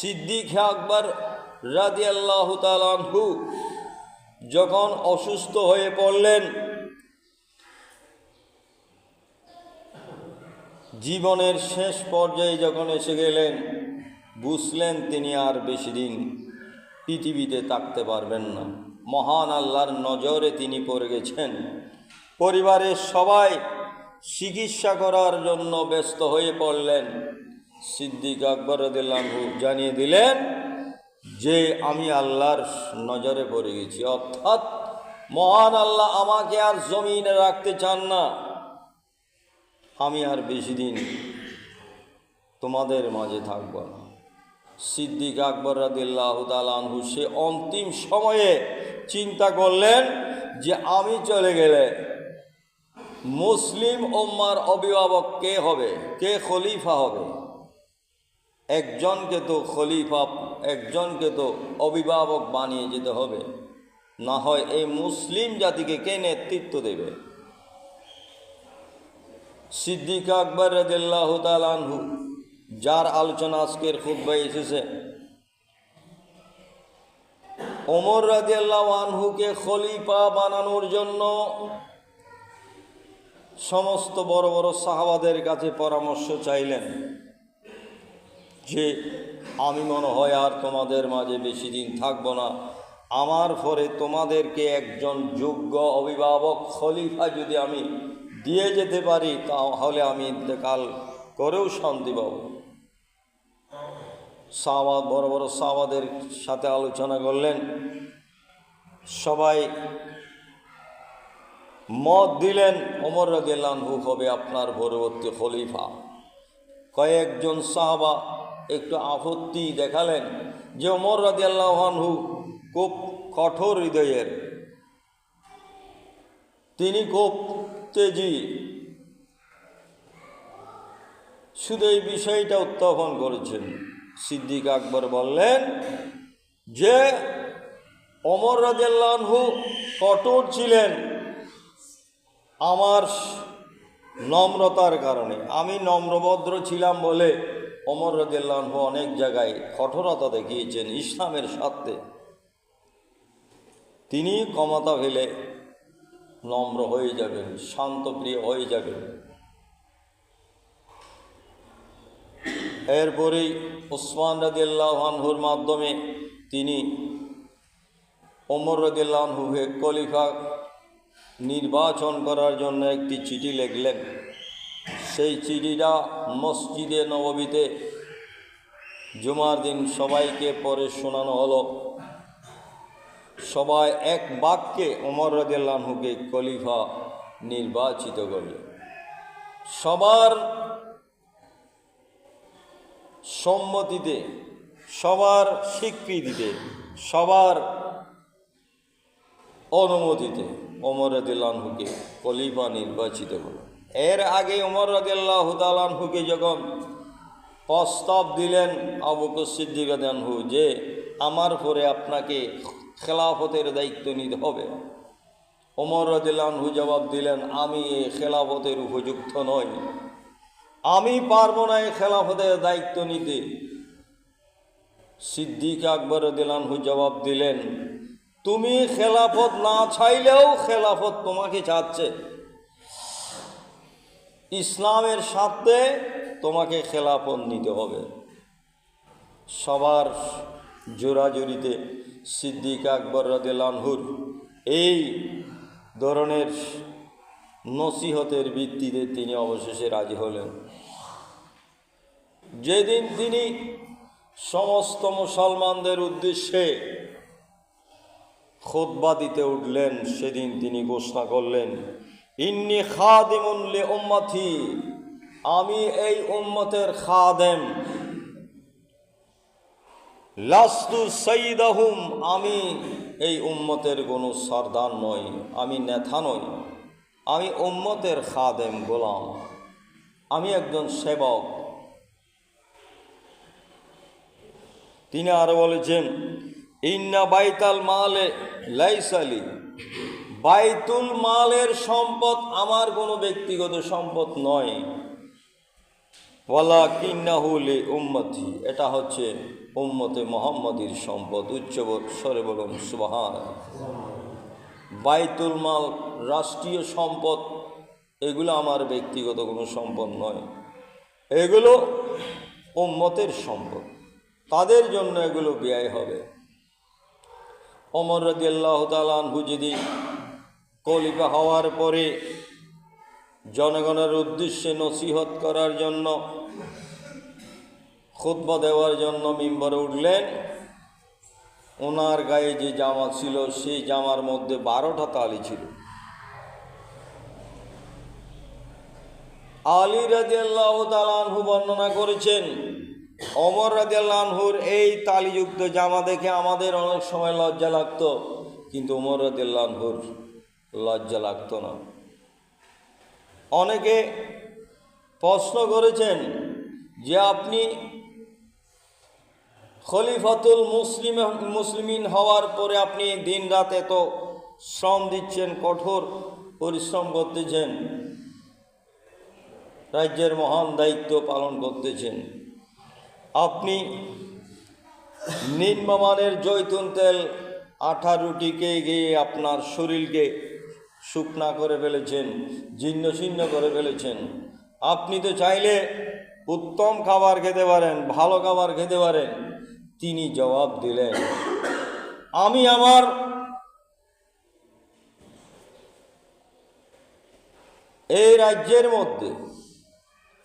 সিদ্দিক আকবর রাদি আল্লাহ তালানহু যখন অসুস্থ হয়ে পড়লেন, জীবনের শেষ পর্যায়ে যখন এসে গেলেন, বুঝলেন তিনি আর বেশি দিন পৃথিবীতে থাকতে পারবেন না। মহান আল্লাহর নজরে তিনি পড়ে গেছেন। পরিবারের সবাই চিকিৎসা করার জন্য ব্যস্ত হয়ে পড়লেন। সিদ্দিক আকবর রদিল্লাহু জানিয়ে দিলেন, যে আমি আল্লাহর নজরে পড়ে গেছি। অর্থাৎ মহান আল্লাহ আমাকে আর জমিনে রাখতে চান না। আমি আর বেশি দিন তোমাদের মাঝে থাকব না। সিদ্দিক আকবর রাদিল্লাহ তালানহু সে অন্তিম সময়ে চিন্তা করলেন যে আমি চলে গেলে মুসলিম ওম্মার অভিভাবক কে হবে? কে খলিফা হবে? একজনকে তো খলিফা, একজনকে তো অভিভাবক বানিয়ে যেতে হবে। না হয় এই মুসলিম জাতিকে কে নেতৃত্ব দেবে? সিদ্দিক আকবর রদিল্লাহ তালানহু যার আলোচনা আজকের খুব এসেছে। ওমর রাজিয়াল্লাহ আনহুকে খলিফা বানানোর জন্য সমস্ত বড় বড় সাহাবাদের কাছে পরামর্শ চাইলেন। যে আমি মনে হয় আর তোমাদের মাঝে বেশি দিন থাকব না। আমার পরে তোমাদেরকে একজন যোগ্য অভিভাবক, খলিফা যদি আমি দিয়ে যেতে পারি, তাহলে আমি ইন্তেকাল করেও শান্তি পাব। সাওয়াদ, বড় বড় সাওয়াদের সাথে আলোচনা করলেন। সবাই মত দিলেন অমর রাদিয়াল্লাহু হবে আপনার পরবর্তী খলিফা। কয়েকজন সাহাবা একটু আপত্তি দেখালেন যে অমর রাদিয়াল্লাহু খুব কঠোর হৃদয়ের। তিনি খুব তেজি। শুধু এই বিষয়টা উত্থাপন করেছেন। সিদ্দিক আকবর বললেন যে অমর রাজু কঠোর ছিলেন আমার নম্রতার কারণে। আমি নম্রভদ্র ছিলাম বলে অমর রাজু অনেক জায়গায় কঠোরতা দেখিয়েছেন ইসলামের স্বার্থে। তিনি ক্ষমতা ফেলে নম্র হয়ে যাবেন, শান্তপ্রিয় হয়ে যাবেন। এরপরেই ওসমান রাদিল্লাহানহুর মাধ্যমে তিনি ওমর রদিল্লাহনুকে কলিফা নির্বাচন করার জন্য একটি চিঠি লিখলেন। সেই চিঠিটা মসজিদে নববীতে জুমার দিন সবাইকে পরে শোনানো হলো। সবাই এক বাক্যে ওমর রদিল্লাহনুকে কলিফা নির্বাচিত করল। সবার সম্মতিতে, সবার স্বীকৃতিতে, সবার অনুমতিতে ওমর রদিল্লাহনুকে কলিফা নির্বাচিত করল। এর আগে ওমর রদিল্লাহ যখন প্রস্তাব দিলেন আবুক সিদ্দিকানহু যে আমার পরে আপনাকে খেলাফতের দায়িত্ব নিতে হবে। ওমর রদিল্লাহু জবাব দিলেন, আমি এ খেলাফতের উপযুক্ত নই। আমি পারব না এই খেলাফতের দায়িত্ব নিতে। সিদ্দিক আকবর দিলানহু জবাব দিলেন, তুমি খেলাফত না চাইলেও খেলাফত তোমাকে চাচ্ছে। ইসলামের সাথে তোমাকে খেলাফত নিতে হবে। সবার জোরাজুরিতে সিদ্দিক আকবর রদিলানহুর এই ধরনের নসিহতের ভিত্তিতে তিনি অবশেষে রাজি হলেন। যেদিন তিনি সমস্ত মুসলমানদের উদ্দেশ্যে খোদবা দিতে উঠলেন, সেদিন তিনি ঘোষণা করলেন ইন্নি খাদিমুল্লে উম্মথি আমি এই উম্মতের খাদেম। লাস্তু সঈদাহুম আমি এই উম্মতের কোনো সর্দার নই, আমি নেথা নই। আমি উম্মতের খাদেম গোলাম। আমি একজন সেবক। তিনি আরও বলেছেন, ইন্না বাইতাল মালে লাইসালি বাইতুল মালের সম্পদ আমার কোনো ব্যক্তিগত সম্পদ নয়। ওয়ালা কিন্নাহুলে উম্মতি এটা হচ্ছে উম্মতে মোহাম্মদীর সম্পদ, উচ্চ স্বরে বলুন, সুবাহান। বাইতুল মাল রাষ্ট্রীয় সম্পদ, এগুলো আমার ব্যক্তিগত কোনো সম্পদ নয়। এগুলো উম্মতের সম্পদ। তাদের জন্য এগুলো ব্যয় হবে। অমর রদি আল্লাহ তালু যদি কলিফা হওয়ার পরে জনগণের উদ্দেশ্যে নসিহত করার জন্য, খুতবা দেওয়ার জন্য মিম্বরে উঠলেন। ওনার গায়ে যে জামা ছিল, সেই জামার মধ্যে বারোটা তালি ছিল। আলী রাজি আল্লাহ তালানহু বর্ণনা করেছেন অমর রাজি আল্লাহর এই তালিযুক্ত জামা দেখে আমাদের অনেক সময় লজ্জা লাগতো, কিন্তু ওমর রাজি আল্লাহর লজ্জা লাগতো না। অনেকে প্রশ্ন করেছেন যে আপনি খলিফাতুল মুসলিম, মুসলিমিন হওয়ার পরে আপনি দিন রাত এত শ্রম দিচ্ছেন, কঠোর পরিশ্রম করতেছেন, রাজ্যের মহান দায়িত্ব পালন করতেছেন। আপনি নিম্নমানের জৈতুন তেল আঠা গিয়ে আপনার শরীরকে শুকনা করে ফেলেছেন জীর্ণ শীর্ণ করে ফেলেছেন। আপনি তো চাইলে উত্তম খাবার খেতে পারেন, ভালো খাবার খেতে পারেন। তিনি জবাব দিলেন, আমি আমার এই রাজ্যের মধ্যে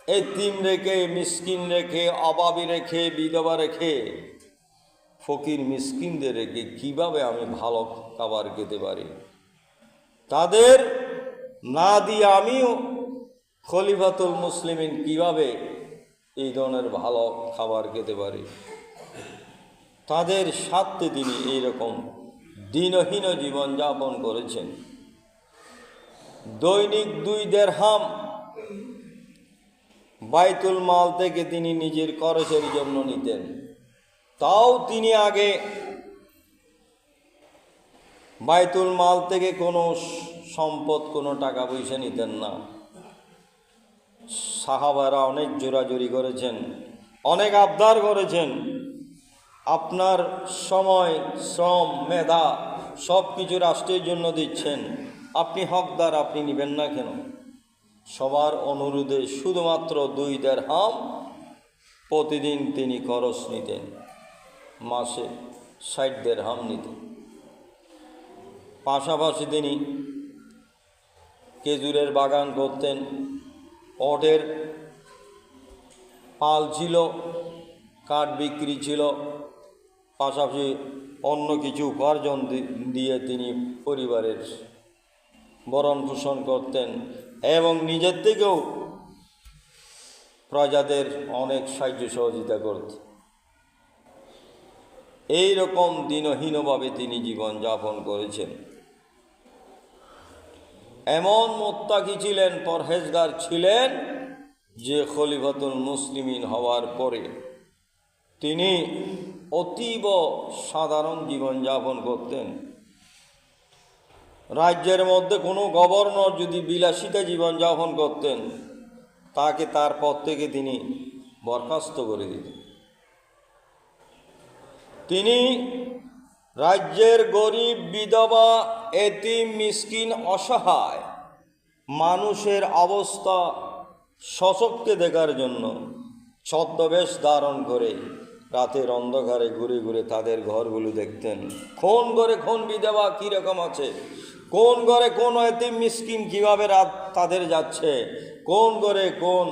এই এতিম রেখে, মিসকিন রেখে, অভাবী রেখে, বিধবা রেখে, ফকির মিসকিনদের রেখে কীভাবে আমি ভালো খাবার খেতে পারি? তাদের না দিয়ে আমিও খলিফাতুল মুসলিমিন কীভাবে এই ধরনের ভালো খাবার খেতে পারি? তাদের স্বার্থে তিনি এইরকম দিনহীন জীবনযাপন করেছেন। দৈনিক দুই দেড়হাম বাইতুল মাল থেকে তিনি নিজের খরচের জন্য নিতেন। তাও তিনি আগে বাইতুল মাল থেকে কোনো সম্পদ, কোনো টাকা পয়সা নিতেন না। সাহাবারা অনেক জোরাজুরি করেছেন, অনেক আবদার করেছেন। আপনার সময়, শ্রম, মেধা সব কিছু রাষ্ট্রের জন্য দিচ্ছেন। আপনি হকদার, আপনি নেবেন না কেন? সবার অনুরোধে শুধুমাত্র দুই দেড় হাম প্রতিদিন তিনি খরচ নিতেন, মাসে ষাট দেড় হাম নিতেন। পাশাপাশি তিনি খেজুরের বাগান করতেন। ওটের পাল ছিল, কাঠ বিক্রি ছিল, পাশাপাশি অন্য কিছু উপার্জন দিয়ে তিনি পরিবারের বরণ পোষণ করতেন এবং নিজের থেকেও প্রজাদের অনেক সাহায্য সহযোগিতা করতেন। এই রকম দিনহীনভাবে তিনি জীবন যাপন করেছেন। এমন মোত্তাকি ছিলেন, পরহেজগার ছিলেন যে খলিফাতুল মুসলিমিন হওয়ার পরে তিনি অতীব সাধারণ জীবনযাপন করতেন। রাজ্যের মধ্যে কোনো গভর্নর যদি বিলাসিতা জীবনযাপন করতেন, তাকে তার পদ থেকে তিনি বরখাস্ত করে দিতেন। তিনি রাজ্যের গরিব বিধবা, এতিম, মিসকিন, অসহায় মানুষের অবস্থা সশক্তি দেখার জন্য ছদ্মবেশ ধারণ করে রাতের অন্ধকারে ঘুরে ঘুরে তাদের ঘরগুলো দেখতেন। কোন ঘরে কোন বিধবা কীরকম আছে? কোন ঘরে কোন এতিম, মিসকিন কীভাবে রাত তাদের যাচ্ছে? কোন ঘরে কোন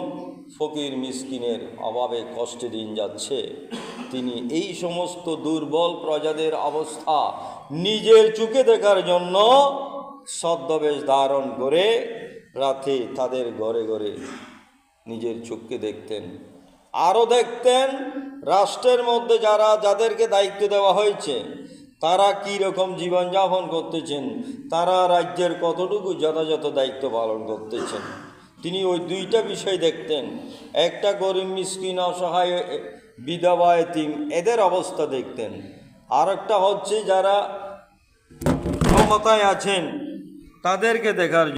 ফকির মিসকিনের অভাবে কষ্টে দিন যাচ্ছে। তিনি এই সমস্ত দুর্বল প্রজাদের অবস্থা নিজের চোখে দেখার জন্য ছদ্মবেশ ধারণ করে রাতে তাদের ঘরে ঘরে নিজের চোখকে দেখতেন। আরও দেখতেন রাষ্ট্রের মধ্যে যারা যাদেরকে দায়িত্ব দেওয়া হয়েছে, তারা কী রকম জীবনযাপন করতেছেন, তারা রাজ্যের কতটুকু যথাযথ দায়িত্ব পালন করতেছেন। তিনি ওই দুইটা বিষয় দেখতেন। একটা গরিব মিসকিন, অসহায় বিধবা এতিম, এদের অবস্থা দেখতেন। আর হচ্ছে যারা ক্ষমতায় আছেন, তাদেরকে দেখার